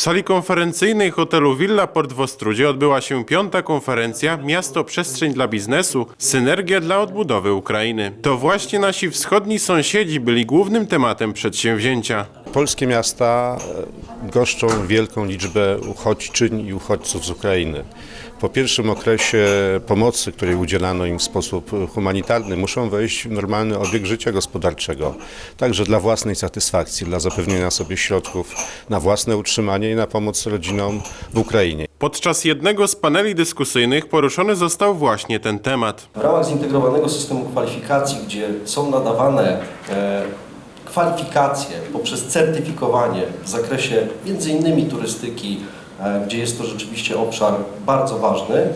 W sali konferencyjnej hotelu Villa Port w Ostrudzie odbyła się piąta konferencja Miasto Przestrzeń dla Biznesu Synergia dla odbudowy Ukrainy. To właśnie nasi wschodni sąsiedzi byli głównym tematem przedsięwzięcia. Polskie miasta e, goszczą wielką liczbę uchodźczyń i uchodźców z Ukrainy. Po pierwszym okresie pomocy, której udzielano im w sposób humanitarny, muszą wejść w normalny obieg życia gospodarczego, także dla własnej satysfakcji, dla zapewnienia sobie środków na własne utrzymanie i na pomoc rodzinom w Ukrainie. Podczas jednego z paneli dyskusyjnych poruszony został właśnie ten temat. W ramach zintegrowanego systemu kwalifikacji, gdzie są nadawane e, kwalifikacje poprzez certyfikowanie w zakresie między innymi turystyki, e, gdzie jest to rzeczywiście obszar bardzo ważny,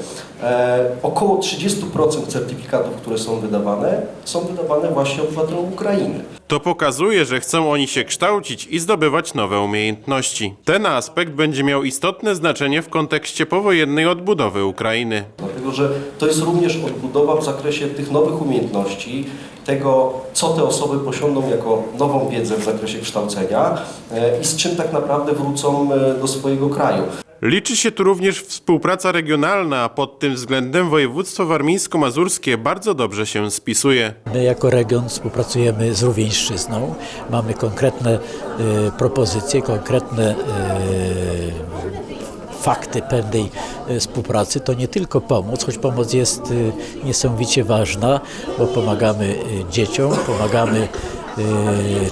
około 30% certyfikatów, które są wydawane, są wydawane właśnie obywatelom Ukrainy. To pokazuje, że chcą oni się kształcić i zdobywać nowe umiejętności. Ten aspekt będzie miał istotne znaczenie w kontekście powojennej odbudowy Ukrainy. Dlatego, że to jest również odbudowa w zakresie tych nowych umiejętności, tego, co te osoby posiądą jako nową wiedzę w zakresie kształcenia e, i z czym tak naprawdę wrócą e, do swojego kraju. Liczy się tu również współpraca regionalna, a pod tym względem województwo warmińsko-mazurskie bardzo dobrze się spisuje. My jako region współpracujemy z Rówieńszczyzną. Mamy konkretne e, propozycje, konkretne e, fakty pewnej e, współpracy. To nie tylko pomoc, choć pomoc jest e, niesamowicie ważna, bo pomagamy e, dzieciom, pomagamy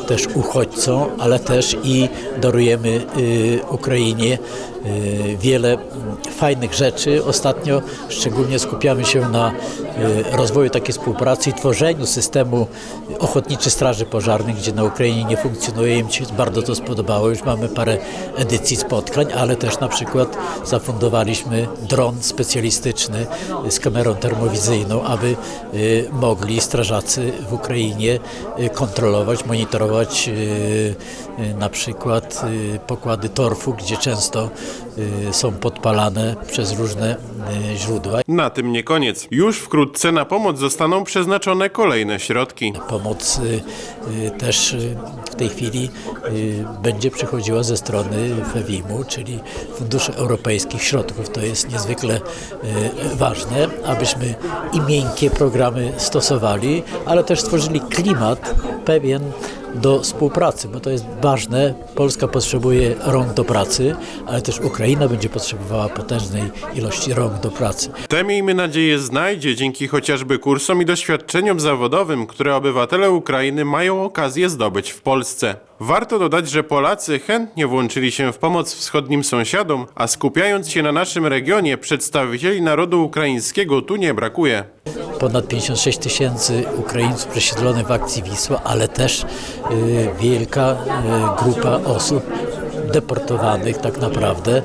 też uchodźcom, ale też i darujemy e, Ukrainie e, wiele fajnych rzeczy. Ostatnio szczególnie skupiamy się na rozwoju takiej współpracy i tworzeniu systemu ochotniczych straży pożarnych, gdzie na Ukrainie nie funkcjonuje. Im się bardzo to spodobało. Już mamy parę edycji spotkań, ale też na przykład zafundowaliśmy dron specjalistyczny z kamerą termowizyjną, aby mogli strażacy w Ukrainie e, kontrolować, monitorować e, e, na przykład e, pokłady torfu, gdzie często są podpalane przez różne źródła. Na tym nie koniec. Już wkrótce na pomoc zostaną przeznaczone kolejne środki. Pomoc y, y, też y, w tej chwili y, będzie przychodziła ze strony FEWIM-u, czyli Funduszy Europejskich Środków. To jest niezwykle y, ważne, abyśmy i miękkie programy stosowali, ale też stworzyli klimat pewien do współpracy, bo to jest ważne. Polska potrzebuje rąk do pracy, ale też Ukraina będzie potrzebowała potężnej ilości rąk do pracy. Te miejmy nadzieję znajdzie dzięki chociażby kursom i doświadczeniom zawodowym, które obywatele Ukrainy mają okazję zdobyć w Polsce. Warto dodać, że Polacy chętnie włączyli się w pomoc wschodnim sąsiadom, a skupiając się na naszym regionie, przedstawicieli narodu ukraińskiego tu nie brakuje. Ponad 56 tysięcy Ukraińców przesiedlonych w akcji Wisła, ale też y, wielka y, grupa osób deportowanych tak naprawdę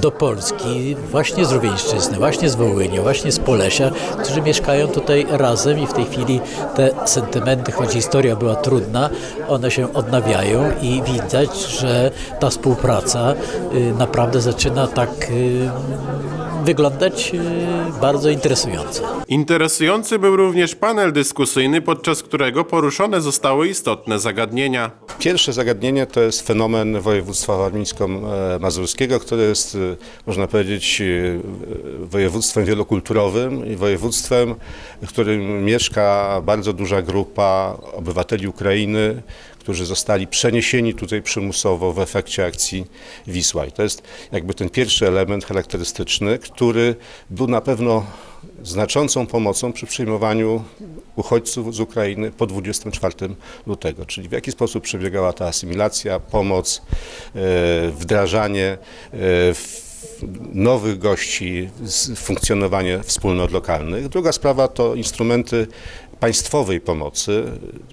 do Polski właśnie z Rówieńszczyzny, właśnie z Wołynia, właśnie z Polesia, którzy mieszkają tutaj razem i w tej chwili te sentymenty, choć historia była trudna, one się odnawiają i widać, że ta współpraca y, naprawdę zaczyna tak y, wyglądać y, bardzo interesująco. Interesujący był również panel dyskusyjny, podczas którego poruszone zostały istotne zagadnienia. Pierwsze zagadnienie to jest fenomen województwa warmińsko-mazurskiego, które jest, y, można powiedzieć, y, województwem wielokulturowym i województwem, w którym mieszka bardzo duża grupa obywateli Ukrainy, którzy zostali przeniesieni tutaj przymusowo w efekcie akcji Wisła. I to jest jakby ten pierwszy element charakterystyczny, który był na pewno znaczącą pomocą przy przyjmowaniu uchodźców z Ukrainy po 24 lutego, czyli w jaki sposób przebiegała ta asymilacja, pomoc, e, wdrażanie e, nowych gości, funkcjonowanie wspólnot lokalnych. Druga sprawa to instrumenty państwowej pomocy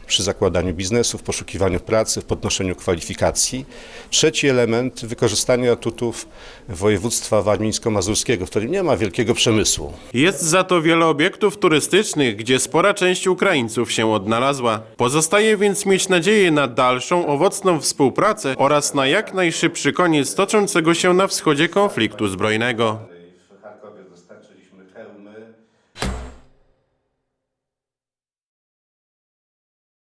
przy zakładaniu biznesu, w poszukiwaniu pracy, w podnoszeniu kwalifikacji. Trzeci element wykorzystanie atutów województwa warmińsko-mazurskiego, w którym nie ma wielkiego przemysłu. Jest za to wiele obiektów turystycznych, gdzie spora część Ukraińców się odnalazła. Pozostaje więc mieć nadzieję na dalszą, owocną współpracę oraz na jak najszybszy koniec toczącego się na wschodzie konfliktu zbrojnego.